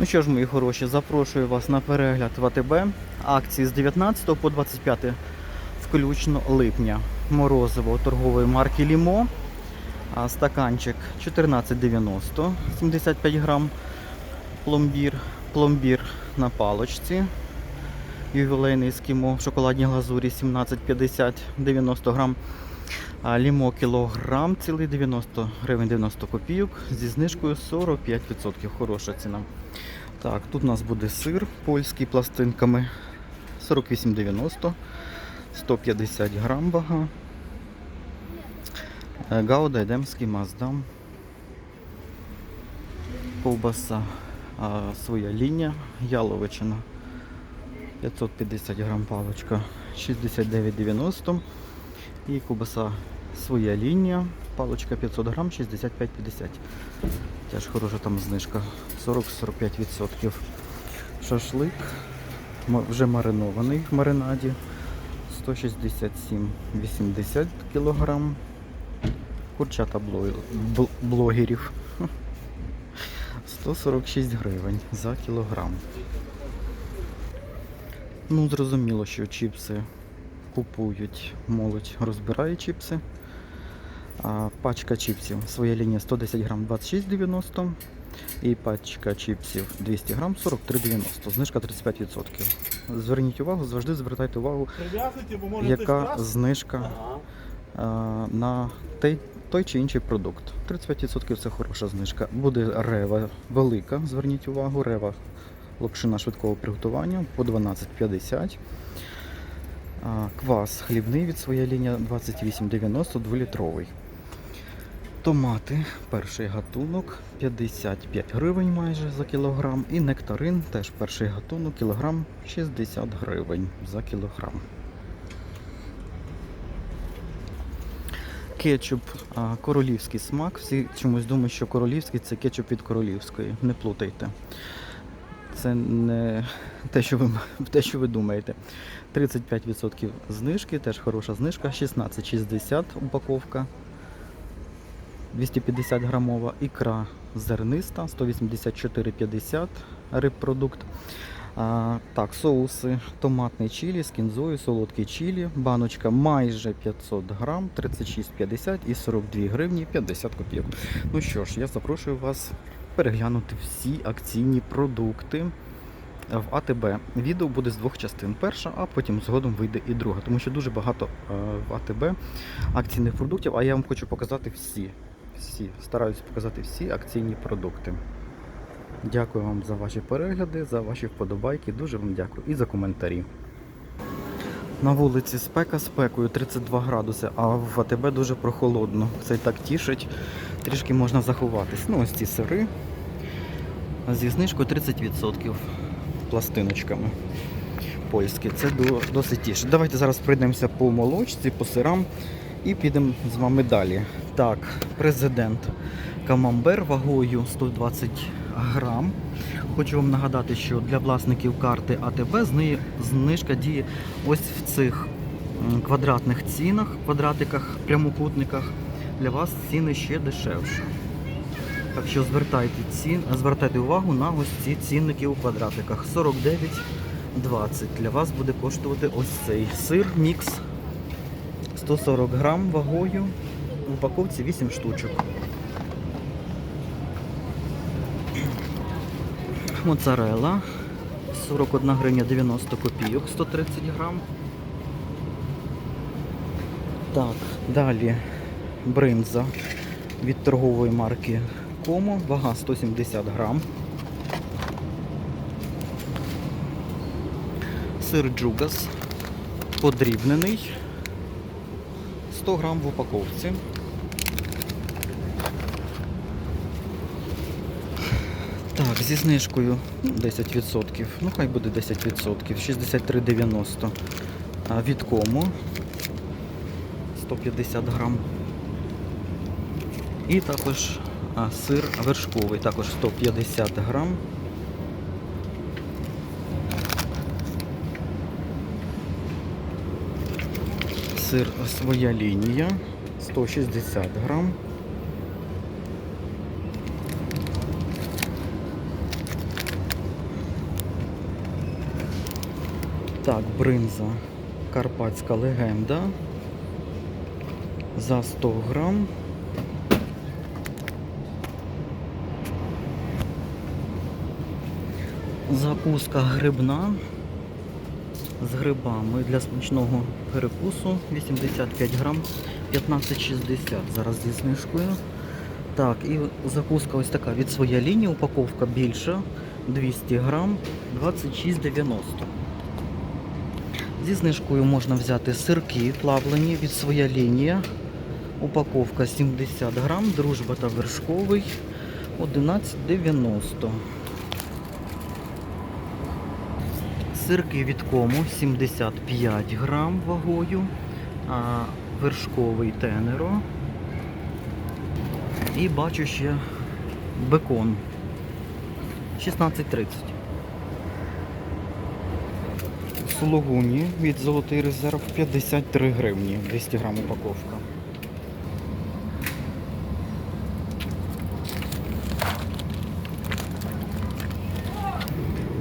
Ну що ж, мої хороші, запрошую вас на перегляд в АТБ. Акції з 19 по 25 включно липня. Морозиво торгової марки Лімо. Стаканчик 14,90, 75 грам. Пломбір, пломбір на палочці. Ювілейний ескімо в шоколадній глазурі 17,50, 90 грам. Лімо кілограм цілий 90 гривень 90 копійок зі знижкою 45%. Хороша ціна. Так, тут у нас буде сир польський пластинками 48,90, 150 грам вага. Е, Гауда, Едемський, Маздам. Ковбаса своя лінія, яловичина 550 грам паличка 69,90 і ковбаса своя лінія, паличка 500 грам 65,50. Теж хороша там знижка 40-45%. Шашлик вже маринований в маринаді 167,80 кг. Курчата бло- блогерів 146 гривень за кілограм. Ну, зрозуміло, що чіпси купують молодь, розбирає чіпси. А пачка чіпсів своя лінія 110 грам 26,90 і пачка чіпсів 200 грам 43,90. Знижка 35%. Зверніть увагу, завжди звертайте увагу, яка знижка а, на той, той чи інший продукт. 35% це хороша знижка. Буде рева велика, зверніть увагу, рева локшина швидкого приготування по 12,50. Квас хлібний від своя лінія 28,90 2-літровий. Томати, перший гатунок 55 гривень майже за кілограм. І нектарин теж перший гатунок, кілограм 60 гривень за кілограм. Кетчуп королівський смак. Всі чомусь думають, що королівський це кетчуп від королівської. Не плутайте. Це не те, що ви, те, що ви думаєте. 35% знижки, теж хороша знижка. 16,60 упаковка. 250 грамова. Ікра зерниста, 184,50 рибпродукт. А, так, соуси, томатний чилі з кінзою, солодкий чилі, баночка майже 500 грам, 36,50 і 42 гривні 50 копійок. Ну що ж, я запрошую вас переглянути всі акційні продукти в АТБ. Відео буде з двох частин. Перша, а потім згодом вийде і друга, тому що дуже багато е, в АТБ акційних продуктів, а я вам хочу показати всі. Всі, стараюсь показати всі акційні продукти. Дякую вам за ваші перегляди, за ваші вподобайки. Дуже вам дякую і за коментарі. На вулиці спека спекою 32 градуси, а в АТБ дуже прохолодно. Це і так тішить. Трішки можна заховатись. Ну, ось ці сири зі знижкою 30% пластиночками польські. Це досить тіше. Давайте зараз пройдемося по молочці, по сирам і підемо з вами далі. Так, президент Камамбер вагою 120 грам. Хочу вам нагадати, що для власників карти АТБ знижка діє ось в цих квадратних цінах, квадратиках, прямокутниках. Для вас ціни ще дешевші. Так що звертайте, цін, звертайте увагу на ось ці цінники у квадратиках. 49,20. Для вас буде коштувати ось цей сир мікс 140 грам вагою. В упаковці 8 штучок. Моцарелла 41 гривня 90 копійок 130 грам. Так, далі бринза від торгової марки Комо, вага 170 грам. Сир Джугас подрібнений 100 грам в упаковці. Так, зі знижкою ну, 10%. Ну, хай буде 10%. 63,90 А, від кому 150 грам. І також а сир вершковий, також 150 грам. Сир своя лінія, 160 грам. Так, бринза Карпатська легенда за 100 грам. Закуска грибна з грибами для смачного перекусу 85 грам 15,60 зараз зі знижкою. Так, і закуска ось така від своя лінія, упаковка більша 200 грам 26,90. Зі знижкою можна взяти сирки плавлені від своя лінія. Упаковка 70 грам, дружба та вершковий 11,90. Сирки від кому 75 грам вагою, а вершковий тенеро. І бачу ще бекон 16,30. Сулугуні від Золотий резерв 53 гривні, 200 грам упаковка.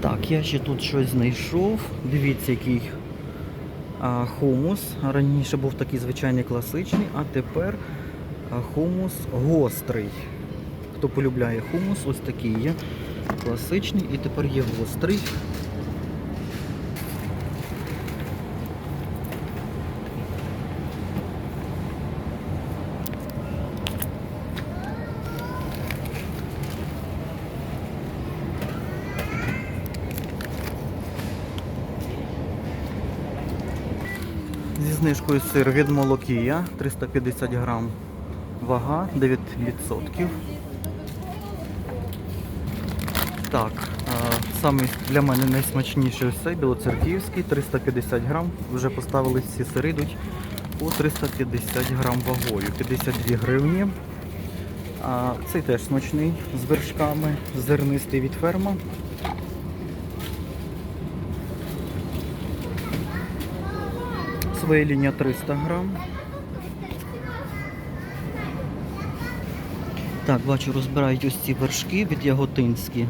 Так, я ще тут щось знайшов. Дивіться, який а, хумус. Раніше був такий звичайний класичний, а тепер хумус гострий. Хто полюбляє хумус, ось такий є. Класичний і тепер є гострий. Зі сир від Молокія 350 грам. Вага 9%. Так, саме для мене найсмачніший ось білоцерківський 350 грам. Вже поставили всі сири йдуть по 350 грам вагою, 52 гривні. А цей теж смачний з вершками, зернистий від ферма. Своя лінія 300 грам. Так, бачу, розбирають ось ці вершки від яготинські.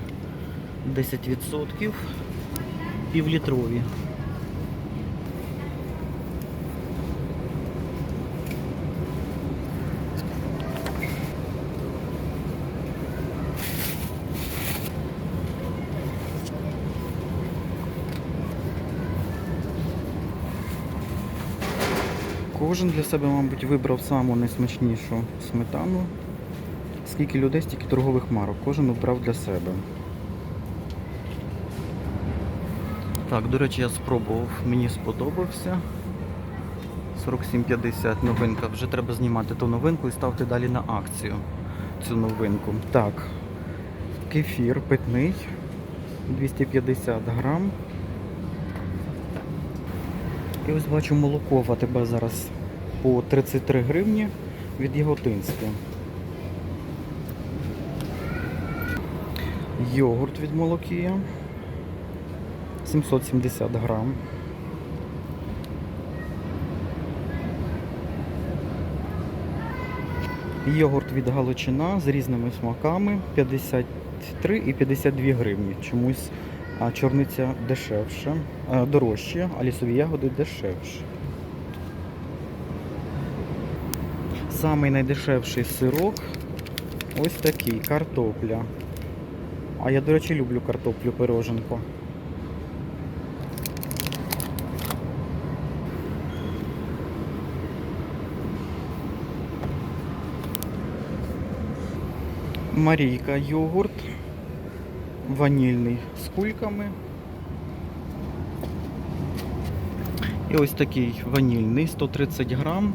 10%. Півлітрові. Кожен для себе, мабуть, вибрав саму найсмачнішу сметану. Скільки людей, стільки торгових марок. Кожен обрав для себе. Так, до речі, я спробував, мені сподобався. 47,50 новинка. Вже треба знімати ту новинку і ставити далі на акцію цю новинку. Так, кефір питний 250 грам. І ось бачу молоко АТБ зараз по 33 гривні від Яготинська. Йогурт від Молокія 770 грам. Йогурт від Галичина з різними смаками 53 і 52 гривні. Чомусь чорниця дешевше, а, дорожче, а лісові ягоди дешевше. Самий найдешевший сирок ось такий картопля. А я, до речі, люблю картоплю пироженку. Марійка йогурт. Ванільний з кульками. І ось такий ванільний 130 грам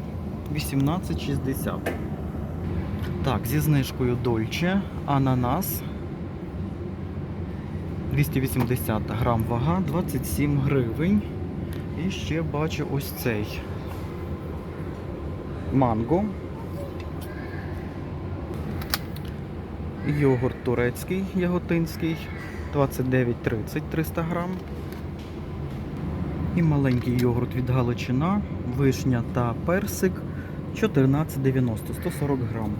18,60. Так, зі знижкою Дольче, ананас 280 грам вага, 27 гривень. І ще бачу ось цей манго. Йогурт турецький яготинський 29,30 300 грам. І маленький йогурт від Галичина, вишня та персик 14,90 140 грам.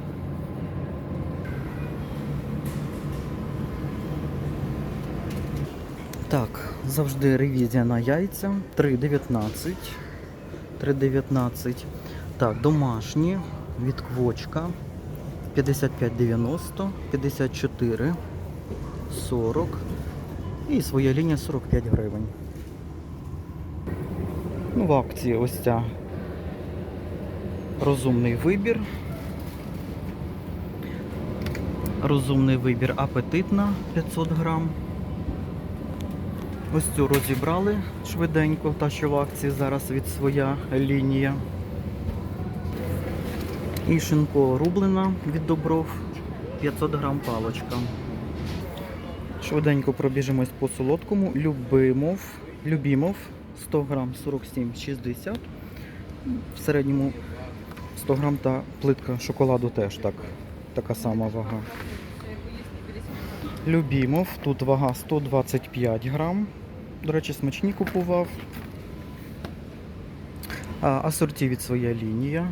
Так, завжди ревізія на яйця. 3,19. 3,19. Так, домашні від квочка. 55,90, 54, 40 і своя лінія 45 гривень. Ну, в акції ось ця розумний вибір. Розумний вибір апетитна 500 грам. Ось цю розібрали швиденько, та що в акції зараз від своя лінія. І шинко рублена від добров 500 грам палочка. Швиденько пробіжимось по солодкому. Любимов, Любімов 100 грам 47,60. В середньому 100 грам та плитка шоколаду теж так, така сама вага. Любімов, тут вага 125 грам. До речі, смачні купував. Асорті від своя лінія.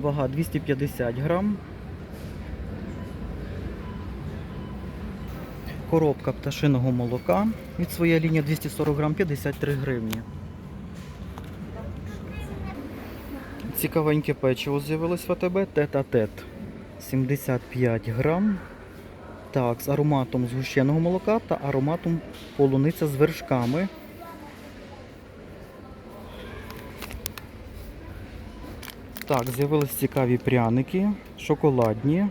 Вага 250 грам. Коробка пташиного молока від своя лінія 240 грам 53 гривні. Цікавеньке печиво з'явилось в АТБ тет-а-тет. 75 грам. Так, з ароматом згущеного молока та ароматом полуниця з вершками. Так, з'явились цікаві пряники, шоколадні.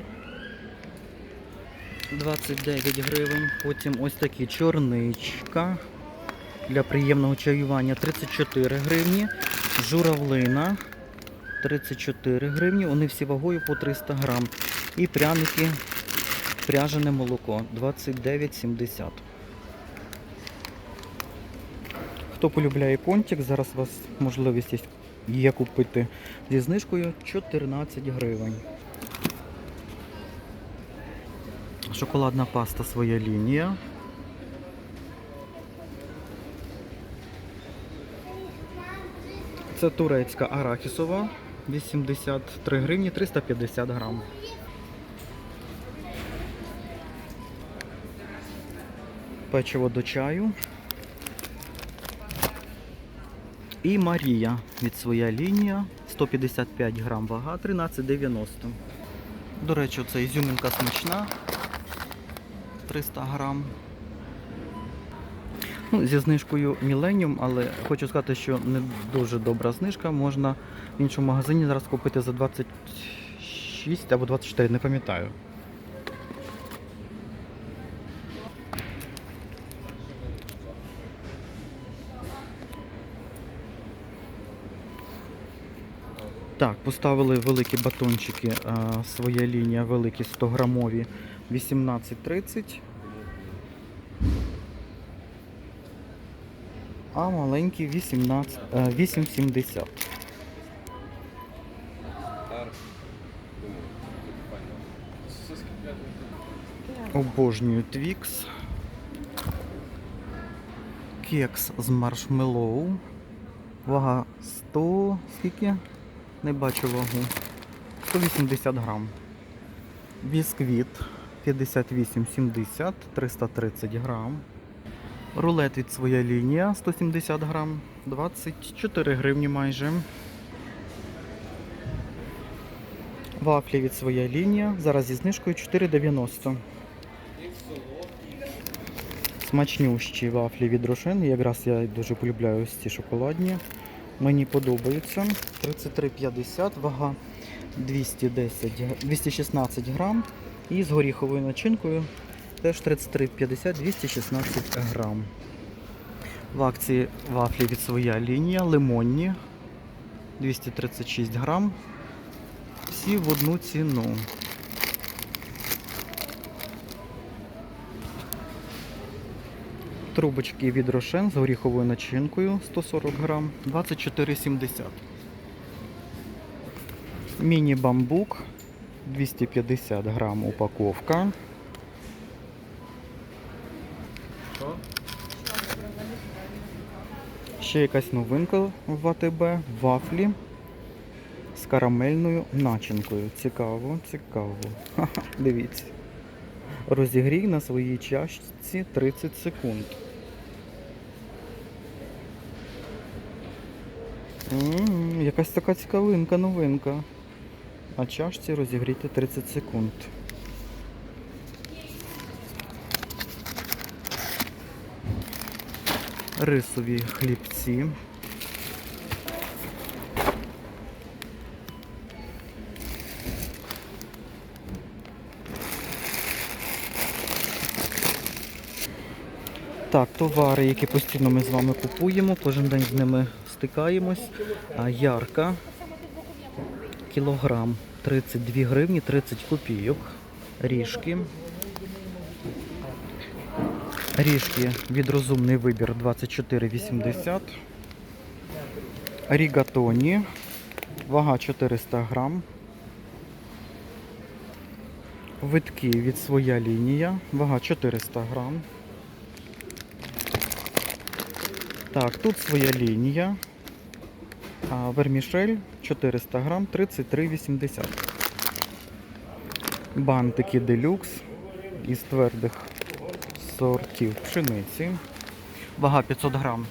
29 гривень. Потім ось такі чорничка для приємного чаювання 34 гривні. Журавлина 34 гривні. Вони всі вагою по 300 грам. І пряники пряжене молоко 29,70. Хто полюбляє контик, зараз у вас можливість є- купити зі знижкою 14 гривень. Шоколадна паста своя лінія. Це турецька арахісова 83 гривні 350 грам. Печиво до чаю. І Марія від своя лінія 155 грам вага 13,90. До речі, це ізюмінка смачна 300 грам. Ну, зі знижкою Millennium, але хочу сказати, що не дуже добра знижка. Можна в іншому магазині зараз купити за 26 або 24, не пам'ятаю. Так, поставили великі батончики, а, своя лінія, великі 100 грамові 18,30. А маленькі 18, е, 8,70. Обожнюю твікс. Кекс з маршмеллоу. Вага 100, скільки? Не бачу вагу. 180 грам. Бісквіт 58,70, 330 грам. Рулет від своя лінія 170 грам, 24 гривні майже. Вафлі від своя лінія. Зараз зі знижкою 4,90. Смачнющі вафлі від Рошен. Якраз я дуже полюбляю ось ці шоколадні. Мені подобаються. 33,50, вага 210, 216 грам. І з горіховою начинкою теж 33,50, 216 грам. В акції вафлі від своя лінія, лимонні 236 грам. Всі в одну ціну. Трубочки від Рошен з горіховою начинкою 140 грам, 24,70. Міні-бамбук 250 грам упаковка. Ще якась новинка в АТБ, вафлі з карамельною начинкою. Цікаво, цікаво. Ха-ха, дивіться. Розігрій на своїй чашці 30 секунд. М, якась така цікавинка, новинка. На чашці розігріти 30 секунд. Рисові хлібці. Так, товари, які постійно ми з вами купуємо, кожен день з ними стикаємось. Ярка. Кілограм 32 гривні 30 копійок. Ріжки. Ріжки від розумний вибір 24,80. Рігатоні. Вага 400 грам. Витки від своя лінія. Вага 400 грам. Так, тут своя лінія. Вермішель 400 грам 33,80. Бантики делюкс із твердих сортів пшениці. Вага 500 грам.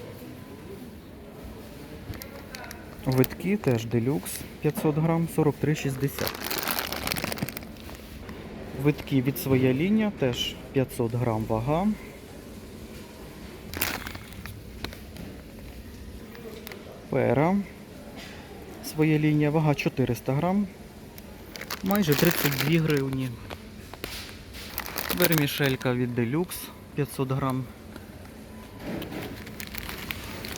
Витки теж делюкс 500 грам 43,60. Витки від своя лінія теж 500 грам вага. Пера. Своя лінія, вага 400 грам. Майже 32 гривні. Вермішелька від Делюкс 500 грам.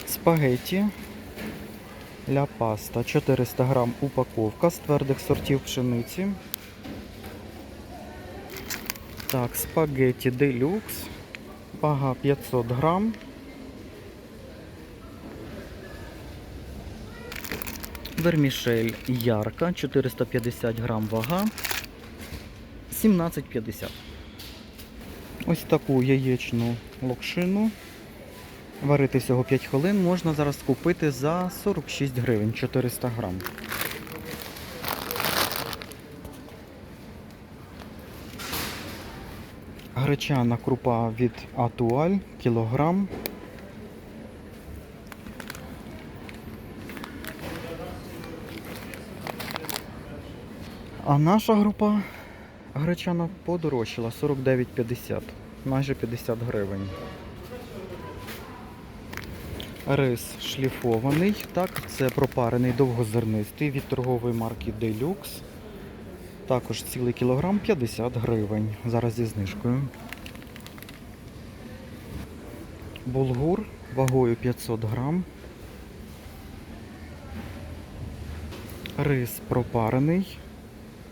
Спагетті. Ля паста 400 грам упаковка з твердих сортів пшениці. Так, спагетті Делюкс. Вага 500 грам. Вермішель ярка, 450 грам вага, 17,50. Ось таку яєчну локшину. Варити всього 5 хвилин можна зараз купити за 46 гривень 400 грам. Гречана крупа від Атуаль, кілограм. А наша група гречана подорожчала 49,50, майже 50 гривень. Рис шліфований, так, це пропарений довгозернистий від торгової марки Deluxe. Також цілий кілограм 50 гривень. Зараз зі знижкою. Булгур вагою 500 грам. Рис пропарений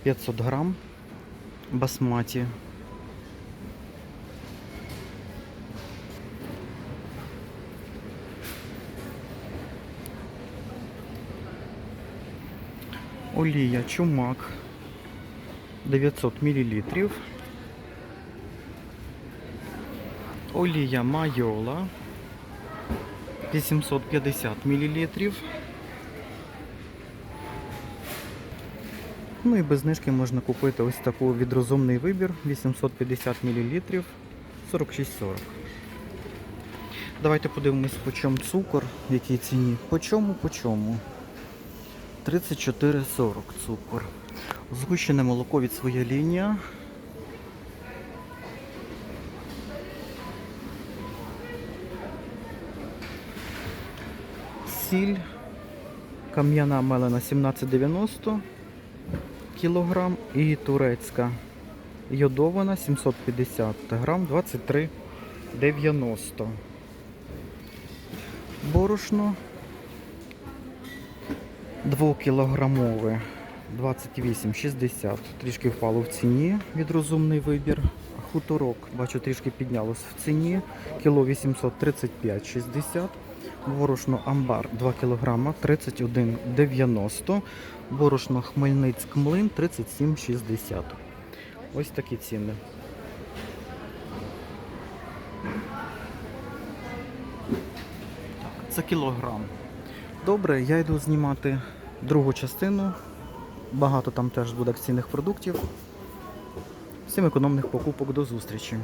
500 грам. Басматі. Олія чумак 900 мл. Олія майола 850 мл. Ну і без знижки можна купити ось таку від розумний вибір 850 мл 46,40. Давайте подивимось, по чому цукор, в якій ціні. По чому, по чому? 34,40 цукор. Згущене молоко від своя лінія. Сіль кам'яна мелена 17,90 кілограм і турецька йодована 750 грам 23,90. Борошно 2-кілограмове 28,60. Трішки впало в ціні від розумний вибір. Хуторок, бачу, трішки піднялось в ціні. Кіло 835,60. Борошно амбар 2 кг 31,90. Борошно Хмельницьк млин 37,60. Ось такі ціни. Так, це кілограм. Добре, я йду знімати другу частину. Багато там теж буде акційних продуктів. Всім економних покупок до зустрічі!